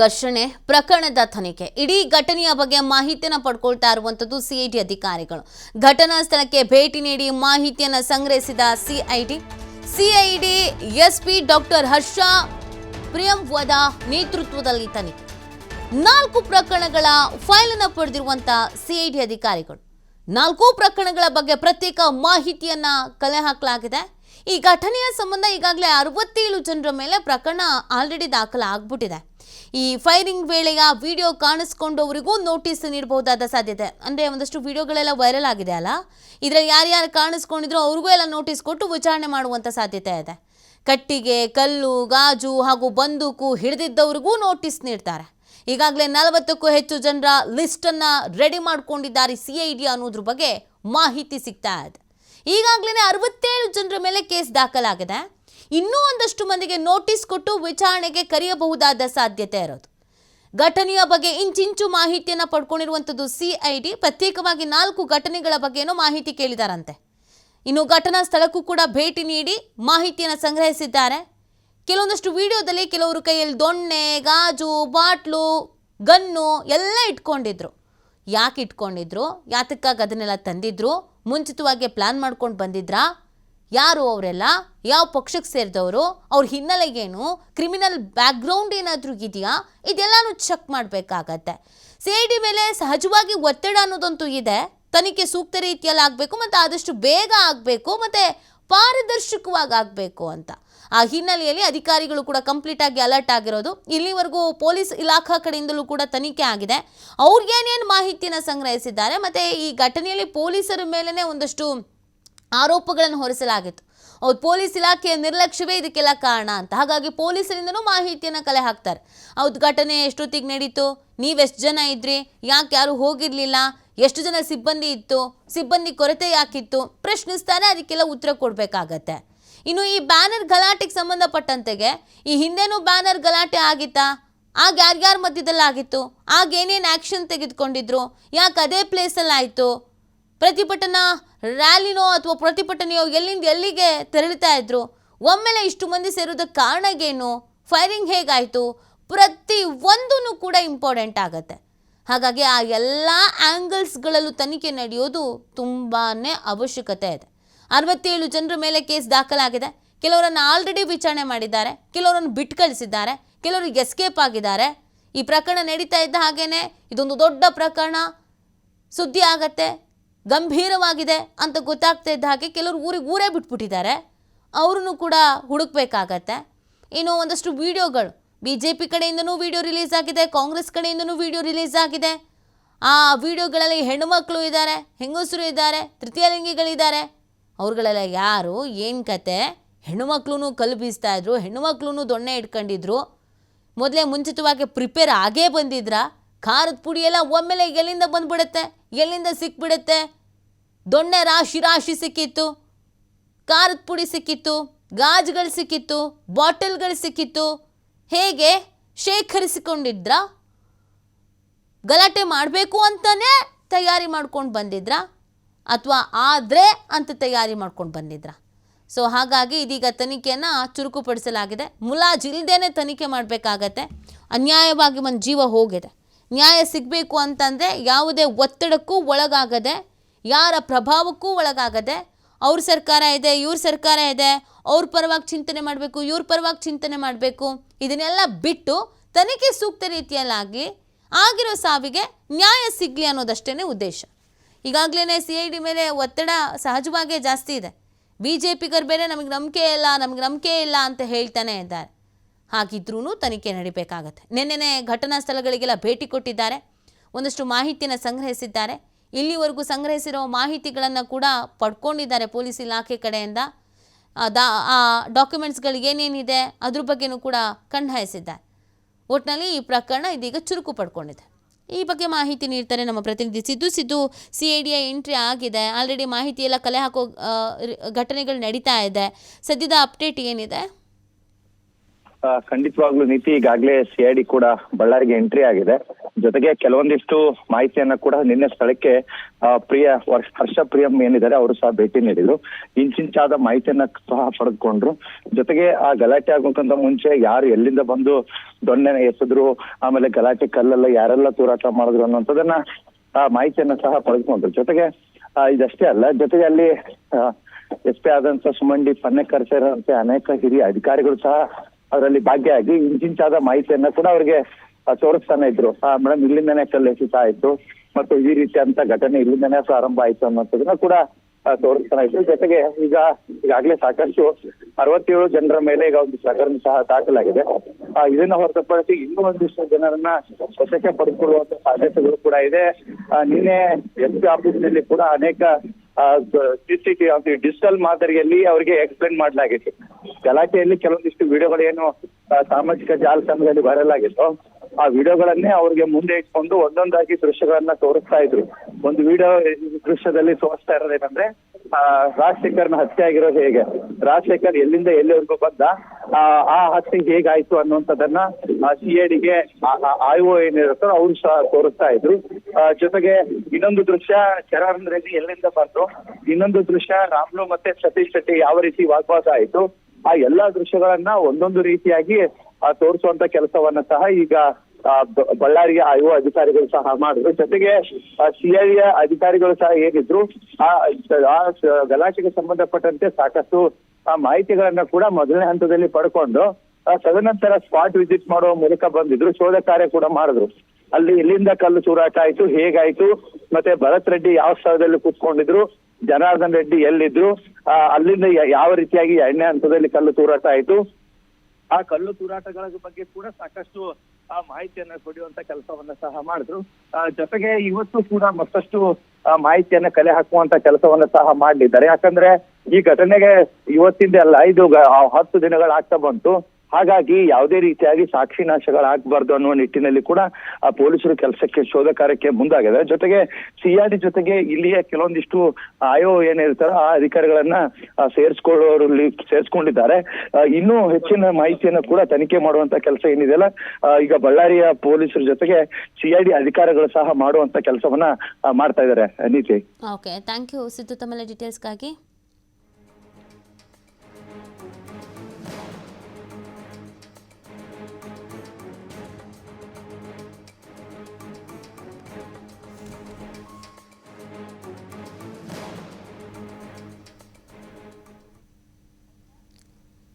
ಘರ್ಷಣೆ, ಪ್ರಕರಣದ ತನಿಖೆ. ಇಡೀ ಘಟನೆಯ ಬಗ್ಗೆ ಮಾಹಿತಿಯನ್ನು ಪಡ್ಕೊಳ್ತಾ ಇರುವಂತದ್ದು ಸಿಐಡಿ ಅಧಿಕಾರಿಗಳು. ಘಟನಾ ಸ್ಥಳಕ್ಕೆ ಭೇಟಿ ನೀಡಿ ಮಾಹಿತಿಯನ್ನು ಸಂಗ್ರಹಿಸಿದ C I D C I D S P doctor Harsha Priyamvada ನೇತೃತ್ವದಲ್ಲಿ ತನಿಖೆ. ನಾಲ್ಕು ಪ್ರಕರಣಗಳ ಫೈಲ್ ಅನ್ನು ಪಡೆದಿರುವಂತಹ ಸಿಐಡಿ ಅಧಿಕಾರಿಗಳು. ನಾಲ್ಕು ಪ್ರಕರಣಗಳ ಬಗ್ಗೆ ಪ್ರತ್ಯೇಕ ಮಾಹಿತಿಯನ್ನ ಕಲೆ ಹಾಕಲಾಗಿದೆ. ಈ ಘಟನೆಯ ಸಂಬಂಧ ಈಗಾಗಲೇ ಅರವತ್ತೇಳು ಜನರ ಮೇಲೆ ಪ್ರಕರಣ ಆಲ್ರೆಡಿ ದಾಖಲಾಗ್ಬಿಟ್ಟಿದೆ. ಈ ಫೈರಿಂಗ್ ವೇಳೆಯ ವಿಡಿಯೋ ಕಾಣಿಸ್ಕೊಂಡವರಿಗೂ ನೋಟಿಸ್ ನೀಡಬಹುದಾದ ಸಾಧ್ಯತೆ. ಅಂದರೆ ಒಂದಷ್ಟು ವಿಡಿಯೋಗಳೆಲ್ಲ ವೈರಲ್ ಆಗಿದೆ ಅಲ್ಲ? ಇದರಲ್ಲಿ ಯಾರ್ಯಾರು ಕಾಣಿಸ್ಕೊಂಡಿದ್ರು ಅವ್ರಿಗೂ ಎಲ್ಲ ನೋಟಿಸ್ ಕೊಟ್ಟು ವಿಚಾರಣೆ ಮಾಡುವಂಥ ಸಾಧ್ಯತೆ ಇದೆ. ಕಟ್ಟಿಗೆ, ಕಲ್ಲು, ಗಾಜು ಹಾಗೂ ಬಂದೂಕು ಹಿಡಿದಿದ್ದವರಿಗೂ ನೋಟಿಸ್ ನೀಡ್ತಾರೆ. ಈಗಾಗಲೇ ನಲವತ್ತಕ್ಕೂ ಹೆಚ್ಚು ಜನರ ಲಿಸ್ಟನ್ನು ರೆಡಿ ಮಾಡಿಕೊಂಡಿದ್ದಾರೆ ಸಿ ಐ ಡಿ ಅನ್ನೋದ್ರ ಬಗ್ಗೆ ಮಾಹಿತಿ ಸಿಗ್ತಾ ಇದೆ. ಈಗಾಗಲೇ ಅರವತ್ತೇಳು ಜನರ ಮೇಲೆ ಕೇಸ್ ದಾಖಲಾಗಿದೆ. ಇನ್ನೂ ಒಂದಷ್ಟು ಮಂದಿಗೆ ನೋಟಿಸ್ ಕೊಟ್ಟು ವಿಚಾರಣೆಗೆ ಕರೆಯಬಹುದಾದ ಸಾಧ್ಯತೆ ಇರೋದು. ಘಟನೆಯ ಬಗ್ಗೆ ಇಂಚಿಂಚು ಮಾಹಿತಿಯನ್ನು ಪಡ್ಕೊಂಡಿರುವಂಥದ್ದು ಸಿಐಡಿ ಪ್ರತ್ಯೇಕವಾಗಿ ನಾಲ್ಕು ಘಟನೆಗಳ ಬಗ್ಗೆನೂ ಮಾಹಿತಿ ಕೇಳಿದಾರಂತೆ. ಇನ್ನು ಘಟನಾ ಸ್ಥಳಕ್ಕೂ ಕೂಡ ಭೇಟಿ ನೀಡಿ ಮಾಹಿತಿಯನ್ನು ಸಂಗ್ರಹಿಸಿದ್ದಾರೆ. ಕೆಲವೊಂದಷ್ಟು ವಿಡಿಯೋದಲ್ಲಿ ಕೆಲವರು ಕೈಯಲ್ಲಿ ದೊಣ್ಣೆ, ಗಾಜು, ಬಾಟ್ಲು, ಗನ್ನು ಎಲ್ಲ ಇಟ್ಕೊಂಡಿದ್ರು. ಯಾಕೆ ಇಟ್ಕೊಂಡಿದ್ರು? ಯಾತಕ್ಕಾಗಿ ಅದನ್ನೆಲ್ಲ ತಂದಿದ್ರು? ಮುಂಚಿತವಾಗಿ ಪ್ಲಾನ್ ಮಾಡ್ಕೊಂಡು ಬಂದಿದ್ರಾ? ಯಾರು ಅವರೆಲ್ಲ? ಯಾವ ಪಕ್ಷಕ್ಕೆ ಸೇರಿದವರು? ಅವ್ರ ಹಿನ್ನೆಲೆಗೇನು? ಕ್ರಿಮಿನಲ್ ಬ್ಯಾಕ್ಗ್ರೌಂಡ್ ಏನಾದರೂ ಇದೆಯಾ? ಇದೆಲ್ಲನೂ ಚೆಕ್ ಮಾಡಬೇಕಾಗತ್ತೆ. ಸಿ ಐ ಡಿ ಮೇಲೆ ಸಹಜವಾಗಿ ಒತ್ತಡ ಅನ್ನೋದಂತೂ ಇದೆ. ತನಿಖೆ ಸೂಕ್ತ ರೀತಿಯಲ್ಲಿ ಆಗಬೇಕು ಮತ್ತು ಆದಷ್ಟು ಬೇಗ ಆಗಬೇಕು ಮತ್ತು ಪಾರದರ್ಶಕವಾಗಿ ಆಗಬೇಕು ಅಂತ. ಆ ಹಿನ್ನೆಲೆಯಲ್ಲಿ ಅಧಿಕಾರಿಗಳು ಕೂಡ ಕಂಪ್ಲೀಟ್ ಆಗಿ ಅಲರ್ಟ್ ಆಗಿರೋದು. ಇಲ್ಲಿವರೆಗೂ ಪೊಲೀಸ್ ಇಲಾಖಾ ಕಡೆಯಿಂದಲೂ ಕೂಡ ತನಿಖೆ ಆಗಿದೆ. ಅವ್ರಿಗೇನೇನು ಮಾಹಿತಿಯನ್ನು ಸಂಗ್ರಹಿಸಿದ್ದಾರೆ ಮತ್ತು ಈ ಘಟನೆಯಲ್ಲಿ ಪೊಲೀಸರ ಮೇಲೇ ಒಂದಷ್ಟು ಆರೋಪಗಳನ್ನು ಹೊರಿಸಲಾಗಿತ್ತು. ಅವ್ರು ಪೊಲೀಸ್ ಇಲಾಖೆಯ ನಿರ್ಲಕ್ಷ್ಯವೇ ಇದಕ್ಕೆಲ್ಲ ಕಾರಣ ಅಂತ. ಹಾಗಾಗಿ ಪೊಲೀಸರಿಂದನೂ ಮಾಹಿತಿಯನ್ನು ಕಲೆ ಹಾಕ್ತಾರೆ. ಹೌದು ಘಟನೆ ಎಷ್ಟೊತ್ತಿಗೆ ನಡೀತು? ನೀವೆಷ್ಟು ಜನ ಇದ್ರಿ? ಯಾಕೆ ಯಾರು ಹೋಗಿರಲಿಲ್ಲ? ಎಷ್ಟು ಜನ ಸಿಬ್ಬಂದಿ ಇತ್ತು? ಸಿಬ್ಬಂದಿ ಕೊರತೆ ಯಾಕಿತ್ತು? ಪ್ರಶ್ನಿಸ್ತಾರೆ, ಅದಕ್ಕೆಲ್ಲ ಉತ್ತರ ಕೊಡಬೇಕಾಗತ್ತೆ. ಇನ್ನು ಈ ಬ್ಯಾನರ್ ಗಲಾಟೆಗೆ ಸಂಬಂಧಪಟ್ಟಂತೆಗೆ ಈ ಹಿಂದೆನೂ ಬ್ಯಾನರ್ ಗಲಾಟೆ ಆಗಿತ್ತಾ? ಆಗ ಯಾರ್ಯಾರ ಮಧ್ಯದಲ್ಲಿ ಆಗಿತ್ತು ಆಗ ಏನೇನು ಆ್ಯಕ್ಷನ್ ತೆಗೆದುಕೊಂಡಿದ್ರು? ಯಾಕೆ ಅದೇ ಪ್ಲೇಸಲ್ಲಿ ಆಯಿತು ಪ್ರತಿಭಟನಾ ರ್ಯಾಲಿನೋ ಅಥವಾ ಪ್ರತಿಭಟನೆಯೋ ಎಲ್ಲಿಂದ ಎಲ್ಲಿಗೆ ತೆರಳುತ್ತಾ ಇದ್ರು? ಒಮ್ಮೆಲೆ ಇಷ್ಟು ಮಂದಿ ಸೇರೋದಕ್ಕೆ ಕಾರಣಗೇನು ಫೈರಿಂಗ್ ಹೇಗಾಯಿತು? ಪ್ರತಿ ಒಂದೂ ಕೂಡ ಇಂಪಾರ್ಟೆಂಟ್ ಆಗುತ್ತೆ. ಹಾಗಾಗಿ ಆ ಎಲ್ಲ ಆ್ಯಂಗಲ್ಸ್ಗಳಲ್ಲೂ ತನಿಖೆ ನಡೆಯೋದು ತುಂಬಾ ಅವಶ್ಯಕತೆ ಇದೆ. ಅರವತ್ತೇಳು ಜನರ ಮೇಲೆ ಕೇಸ್ ದಾಖಲಾಗಿದೆ. ಕೆಲವರನ್ನು ಆಲ್ರೆಡಿ ವಿಚಾರಣೆ ಮಾಡಿದ್ದಾರೆ. ಕೆಲವರನ್ನು ಬಿಟ್ಟು ಕಳಿಸಿದ್ದಾರೆ ಕೆಲವರು ಎಸ್ಕೇಪ್ ಆಗಿದ್ದಾರೆ. ಈ ಪ್ರಕರಣ ನಡೀತಾ ಇದ್ದ ಹಾಗೇನೆ ಇದೊಂದು ದೊಡ್ಡ ಪ್ರಕರಣ. ಸುದ್ದಿ ಆಗತ್ತೆ. ಗಂಭೀರವಾಗಿದೆ ಅಂತ ಗೊತ್ತಾಗ್ತಾ ಇದ್ದ ಹಾಗೆ ಕೆಲವರು ಊರಿಗೆ ಊರೇ ಬಿಟ್ಬಿಟ್ಟಿದ್ದಾರೆ. ಅವ್ರನ್ನು ಕೂಡ ಹುಡುಕ್ಬೇಕಾಗತ್ತೆ. ಇನ್ನು ಒಂದಷ್ಟು ವಿಡಿಯೋಗಳು. ಬಿ ಜೆ ಪಿ ಕಡೆಯಿಂದನೂ ವಿಡಿಯೋ ರಿಲೀಸ್ ಆಗಿದೆ, ಕಾಂಗ್ರೆಸ್ ಕಡೆಯಿಂದನೂ ವಿಡಿಯೋ ರಿಲೀಸ್ ಆಗಿದೆ. ಆ ವಿಡಿಯೋಗಳಲ್ಲಿ ಹೆಣ್ಣುಮಕ್ಕಳು ಇದ್ದಾರೆ, ಹೆಂಗಸರು ಇದ್ದಾರೆ ತೃತೀಯ ಲಿಂಗಿಗಳಿದ್ದಾರೆ ಅವ್ರುಗಳೆಲ್ಲ ಯಾರು? ಏನು ಕತೆ? ಹೆಣ್ಣುಮಕ್ಳು ಕಲ್ಲು ಬೀಸ್ತಾ ಇದ್ರು ಹೆಣ್ಣುಮಕ್ಳು ದೊಣ್ಣೆ ಇಟ್ಕೊಂಡಿದ್ರು. ಮೊದಲೇ ಮುಂಚಿತವಾಗಿ ಪ್ರಿಪೇರ್ ಆಗೇ ಬಂದಿದ್ರಾ? ಖಾರದ ಪುಡಿ ಎಲ್ಲ ಒಮ್ಮೆಲೆ ಎಲ್ಲಿಂದ ಬಂದ್ಬಿಡುತ್ತೆ? ಎಲ್ಲಿಂದ ಸಿಕ್ಬಿಡುತ್ತೆ? ದೊಣ್ಣೆ ರಾಶಿ ರಾಶಿ ಸಿಕ್ಕಿತ್ತು. ಖಾರದ ಪುಡಿ ಸಿಕ್ಕಿತ್ತು. ಗಾಜುಗಳು ಸಿಕ್ಕಿತ್ತು. ಬಾಟಲ್ಗಳು ಸಿಕ್ಕಿತ್ತು. ಹೇಗೆ ಶೇಖರಿಸಿಕೊಂಡಿದ್ರ? ಗಲಾಟೆ ಮಾಡಬೇಕು ಅಂತಲೇ ತಯಾರಿ ಮಾಡ್ಕೊಂಡು ಬಂದಿದ್ರ? ಅಥವಾ ಆದರೆ ಅಂತ ತಯಾರಿ ಮಾಡ್ಕೊಂಡು ಬಂದಿದ್ರ? ಸೊ, ಹಾಗಾಗಿ ಇದೀಗ ತನಿಖೆಯನ್ನು ಚುರುಕುಪಡಿಸಲಾಗಿದೆ. ಮುಲಾಜಿಲ್ದೇ ತನಿಖೆ ಮಾಡಬೇಕಾಗತ್ತೆ. ಅನ್ಯಾಯವಾಗಿ ಒಂದು ಜೀವ ಹೋಗಿದೆ. ನ್ಯಾಯ ಸಿಗಬೇಕು ಅಂತಂದರೆ ಯಾವುದೇ ಒತ್ತಡಕ್ಕೂ ಒಳಗಾಗದೆ ಯಾರ ಪ್ರಭಾವಕ್ಕೂ ಒಳಗಾಗದೆ ಅವ್ರ ಸರ್ಕಾರ ಇದೆ, ಇವ್ರ ಸರ್ಕಾರ ಇದೆ, ಅವ್ರ ಪರವಾಗಿ ಚಿಂತನೆ ಮಾಡಬೇಕು, ಇವ್ರ ಪರವಾಗಿ ಚಿಂತನೆ ಮಾಡಬೇಕು, ಇದನ್ನೆಲ್ಲ ಬಿಟ್ಟು ತನಿಖೆ ಸೂಕ್ತ ರೀತಿಯಲ್ಲಾಗಿ ಆಗಿರೋ ಸಾವಿಗೆ ನ್ಯಾಯ ಸಿಗಲಿ ಅನ್ನೋದಷ್ಟೇ ಉದ್ದೇಶ. ಈಗಾಗಲೇ ಸಿ ಐ ಡಿ ಮೇಲೆ ಒತ್ತಡ ಸಹಜವಾಗೇ ಜಾಸ್ತಿ ಇದೆ. ಬಿ ಜೆ ಪಿಗರ್ ಬೇರೆ ನಮಗೆ ನಂಬಿಕೆ ಇಲ್ಲ, ನಮಗೆ ನಂಬಿಕೆ ಇಲ್ಲ ಅಂತ ಹೇಳ್ತಾನೆ ಇದ್ದಾರೆ. ಹಾಗಿದ್ರೂ ತನಿಖೆ ನಡಿಬೇಕಾಗತ್ತೆ. ನಿನ್ನೆನೆ ಘಟನಾ ಸ್ಥಳಗಳಿಗೆಲ್ಲ ಭೇಟಿ ಕೊಟ್ಟಿದ್ದಾರೆ. ಒಂದಷ್ಟು ಮಾಹಿತಿಯನ್ನು ಸಂಗ್ರಹಿಸಿದ್ದಾರೆ. ಇಲ್ಲಿವರೆಗೂ ಸಂಗ್ರಹಿಸಿರೋ ಮಾಹಿತಿಗಳನ್ನು ಕೂಡ ಪಡ್ಕೊಂಡಿದ್ದಾರೆ ಪೊಲೀಸ್ ಇಲಾಖೆ ಕಡೆಯಿಂದ. ದಾ, ಆ ಡಾಕ್ಯುಮೆಂಟ್ಸ್ಗಳು ಏನೇನಿದೆ ಅದ್ರ ಬಗ್ಗೆನೂ ಕೂಡ ಕಣ್ಹಾಯಿಸಿದ್ದಾರೆ ಒಟ್ಟಿನಲ್ಲಿ ಈ ಪ್ರಕರಣ ಇದೀಗ ಚುರುಕು ಪಡ್ಕೊಂಡಿದೆ. ಈ ಬಗ್ಗೆ ಮಾಹಿತಿ ನೀಡ್ತಾರೆ ನಮ್ಮ ಪ್ರತಿನಿಧಿ Siddu. Siddu C I entry ಆಗಿದೆ. ಆಲ್ರೆಡಿ ಮಾಹಿತಿ ಎಲ್ಲ ಕಲೆ ಹಾಕೋ ಘಟನೆಗಳು ನಡೀತಾ ಇದೆ. ಸದ್ಯದ ಅಪ್ಡೇಟ್ ಏನಿದೆ? ಖಂಡಿತವಾಗ್ಲೂ ನೀತಿ ಈಗಾಗಲೇ ಸಿಐಡಿ ಕೂಡ ಬಳ್ಳಾರಿಗೆ ಎಂಟ್ರಿ ಆಗಿದೆ. ಜೊತೆಗೆ ಕೆಲವೊಂದಿಷ್ಟು ಮಾಹಿತಿಯನ್ನ ಕೂಡ ನಿನ್ನೆ ಸ್ಥಳಕ್ಕೆ ಪ್ರಿಯ ಹರ್ಷ ಪ್ರಿಯಂ ಏನಿದ್ದಾರೆ ಅವರು ಸಹ ಭೇಟಿ ನೀಡಿದ್ರು. ಇಂಚಿಂಚಾದ ಮಾಹಿತಿಯನ್ನ ಸಹ ಪಡೆದುಕೊಂಡ್ರು. ಜೊತೆಗೆ ಆ ಗಲಾಟೆ ಆಗೋಕ್ಕಿಂತ ಮುಂಚೆ ಯಾರು ಎಲ್ಲಿಂದ ಬಂದು ದೊಣ್ಣೆನ ಎಸೆದ್ರು, ಆಮೇಲೆ ಗಲಾಟೆ ಕಲ್ಲೆಲ್ಲ ಯಾರೆಲ್ಲ ತೂರಾಟ ಮಾಡಿದ್ರು ಅನ್ನೋಂಥದ್ದನ್ನ ಆ ಮಾಹಿತಿಯನ್ನ ಸಹ ಪಡೆದುಕೊಂಡ್ರು. ಜೊತೆಗೆ ಇದಷ್ಟೇ ಅಲ್ಲ, ಜೊತೆಗೆ ಅಲ್ಲಿ ಎಸ್ ಪಿ ಆದಂತ ಸುಮಂಡಿ ಪನ್ನೇಕರ್ ಸೇರಿದಂತೆ ಅನೇಕ ಹಿರಿಯ ಅಧಿಕಾರಿಗಳು ಸಹ ಅದರಲ್ಲಿ ಭಾಗಿಯಾಗಿ ಇಂಚಿಂಚಾದ ಮಾಹಿತಿಯನ್ನ ಕೂಡ ಅವರಿಗೆ ತೋರಿಸ್ತಾನೆ ಇದ್ರು. ಮೇಡಮ್ ಇಲ್ಲಿಂದನೇ ಕಲ್ಲು ಎಸಿತಾ ಆಯ್ತು. ಮತ್ತು ಈ ರೀತಿಯಂತ ಘಟನೆ ಇಲ್ಲಿಂದನೇ ಪ್ರಾರಂಭ ಆಯ್ತು ಅನ್ನೋದನ್ನ ಕೂಡ ತೋರಿಸ್ತಾನೆ ಇದ್ರು. ಜೊತೆಗೆ ಈಗ ಈಗಾಗಲೇ ಸಾಕಷ್ಟು ಅರವತ್ತೇಳು ಜನರ ಮೇಲೆ ಈಗ ಒಂದು ಪ್ರಕರಣ ಸಹ ದಾಖಲಾಗಿದೆ. ಆ, ಇದನ್ನ ಹೊರತುಪಡಿಸಿ ಇನ್ನೂ ಒಂದಿಷ್ಟು ಜನರನ್ನ ವಶಕ್ಕೆ ಪಡೆದುಕೊಳ್ಳುವಂತ ಸಾಧ್ಯತೆಗಳು ಕೂಡ ಇದೆ. ನಿನ್ನೆ ಎಸ್ ಪಿ ಆಫೀಸ್ನಲ್ಲಿ ಕೂಡ ಅನೇಕ ಸಿಸಿಟಿವಿ ಡಿಜಿಟಲ್ ಮಾದರಿಯಲ್ಲಿ ಅವರಿಗೆ ಎಕ್ಸ್ಪ್ಲೇನ್ ಮಾಡಲಾಗಿತ್ತು. ಗಲಾಟೆಯಲ್ಲಿ ಕೆಲವೊಂದಿಷ್ಟು ವಿಡಿಯೋಗಳು ಏನು ಸಾಮಾಜಿಕ ಜಾಲತಾಣದಲ್ಲಿ ವೈರಲ್ ಆಗಿತ್ತು ಆ ವಿಡಿಯೋಗಳನ್ನೇ ಅವ್ರಿಗೆ ಮುಂದೆ ಇಟ್ಕೊಂಡು ಒಂದೊಂದಾಗಿ ದೃಶ್ಯಗಳನ್ನ ತೋರಿಸ್ತಾ ಇದ್ರು. ಒಂದು ವಿಡಿಯೋ ದೃಶ್ಯದಲ್ಲಿ ತೋರಿಸ್ತಾ ಇರೋದೇನಂದ್ರೆ ಆ, ರಾಜಶೇಖರ್ನ ಹತ್ಯೆ ಆಗಿರೋದು ಹೇಗೆ? ರಾಜಶೇಖರ್ ಎಲ್ಲಿಂದ ಎಲ್ಲಿವರೆಗೂ ಬಂದ? ಆ, ಹತ್ಯೆ ಹೇಗಾಯ್ತು ಅನ್ನುವಂಥದ್ದನ್ನ ಸಿ ಡಿಗೆ ಆಯೋ ಏನಿರುತ್ತೋ ಅವ್ರು ಸಹ ತೋರಿಸ್ತಾ ಇದ್ರು. ಜೊತೆಗೆ ಇನ್ನೊಂದು ದೃಶ್ಯ ಶರಣ್ ರೆಡ್ಡಿ ಎಲ್ಲಿಂದ ಬಂದ್ರು ಇನ್ನೊಂದು ದೃಶ್ಯ ರಾಮ್ಲು ಮತ್ತೆ ಸತೀಶ್ ಶೆಟ್ಟಿ ಯಾವ ರೀತಿ ವಾಗ್ವಾದ ಆಯ್ತು? ಆ ಎಲ್ಲಾ ದೃಶ್ಯಗಳನ್ನ ಒಂದೊಂದು ರೀತಿಯಾಗಿ ತೋರಿಸುವಂತ ಕೆಲಸವನ್ನ ಸಹ ಈಗ ಬಳ್ಳಾರಿಯ ಆಯುವ ಅಧಿಕಾರಿಗಳು ಸಹ ಮಾಡಿದ್ರು. ಜೊತೆಗೆ ಸಿಐಎ ಅಧಿಕಾರಿಗಳು ಸಹ ಏನಿದ್ರು, ಆ ಗಲಾಟೆಗೆ ಸಂಬಂಧಪಟ್ಟಂತೆ ಸಾಕಷ್ಟು, ಆ, ಮಾಹಿತಿಗಳನ್ನ ಕೂಡ ಮೊದಲನೇ ಹಂತದಲ್ಲಿ ಪಡ್ಕೊಂಡು ತದನಂತರ ಸ್ಪಾಟ್ ವಿಸಿಟ್ ಮಾಡುವ ಮೂಲಕ ಬಂದಿದ್ರು, ಶೋಧ ಕಾರ್ಯ ಕೂಡ ಮಾಡಿದ್ರು. ಅಲ್ಲಿ ಎಲ್ಲಿಂದ ಕಲ್ಲು ಚೂರಾಟ ಆಯ್ತು, ಹೇಗಾಯ್ತು, ಮತ್ತೆ ಭರತ್ ರೆಡ್ಡಿ ಯಾವ ಸ್ಥಳದಲ್ಲಿ ಕೂತ್ಕೊಂಡಿದ್ರು ಜನಾರ್ದನ್ ರೆಡ್ಡಿ ಎಲ್ಲಿದ್ರು ಅಲ್ಲಿಂದ ಯಾವ ರೀತಿಯಾಗಿ ಎಣ್ಣೆ ಹಂತದಲ್ಲಿ ಕಲ್ಲು ತೂರಾಟ ಆಯ್ತು. ಆ ಕಲ್ಲು ತೂರಾಟಗಳ ಬಗ್ಗೆ ಕೂಡ ಸಾಕಷ್ಟು, ಆ, ಮಾಹಿತಿಯನ್ನ ಕೊಡುವಂತ ಕೆಲಸವನ್ನ ಸಹ ಮಾಡಿದ್ರು. ಜೊತೆಗೆ ಇವತ್ತು ಕೂಡ ಮತ್ತಷ್ಟು ಮಾಹಿತಿಯನ್ನ ಕಲೆ ಹಾಕುವಂತ ಕೆಲಸವನ್ನ ಸಹ ಮಾಡಿದ್ದಾರೆ. ಯಾಕಂದ್ರೆ ಈ ಘಟನೆಗೆ ಇವತ್ತಿಂದ ಅಲ್ಲ ಐದು ಹತ್ತು ದಿನಗಳಾಗ್ತಾ ಬಂತು. ಹಾಗಾಗಿ ಯಾವುದೇ ರೀತಿಯಾಗಿ ಸಾಕ್ಷಿ ನಾಶಗಳಾಗಬಾರ್ದು ಅನ್ನುವ ನಿಟ್ಟಿನಲ್ಲಿ ಕೂಡ ಆ ಪೊಲೀಸರು ಕೆಲಸಕ್ಕೆ, ಶೋಧ ಕಾರ್ಯಕ್ಕೆ ಮುಂದಾಗಿದ್ದಾರೆ. ಜೊತೆಗೆ ಸಿಆರ್ಡಿ ಜೊತೆಗೆ ಇಲ್ಲಿಯ ಕೆಲವೊಂದಿಷ್ಟು ಆಯೋ ಏನಿರ್ತಾರೋ ಆ ಅಧಿಕಾರಿಗಳನ್ನ ಸೇರಿಸ್ಕೊಳ್ಳೋರಲ್ಲಿ ಸೇರಿಸ್ಕೊಂಡಿದ್ದಾರೆ. ಇನ್ನೂ ಹೆಚ್ಚಿನ ಮಾಹಿತಿಯನ್ನು ಕೂಡ ತನಿಖೆ ಮಾಡುವಂತ ಕೆಲಸ ಏನಿದೆಯಲ್ಲ ಈಗ ಬಳ್ಳಾರಿಯ ಪೊಲೀಸರ ಜೊತೆಗೆ ಸಿಐಡಿ ಅಧಿಕಾರಿಗಳು ಸಹ ಮಾಡುವಂತ ಕೆಲಸವನ್ನ ಮಾಡ್ತಾ ಇದ್ದಾರೆ. ನೀತಿ ಓಕೆ ಥ್ಯಾಂಕ್ ಯು ಸಿದ್ದು ಡೀಟೇಲ್ಸ್ಗಾಗಿ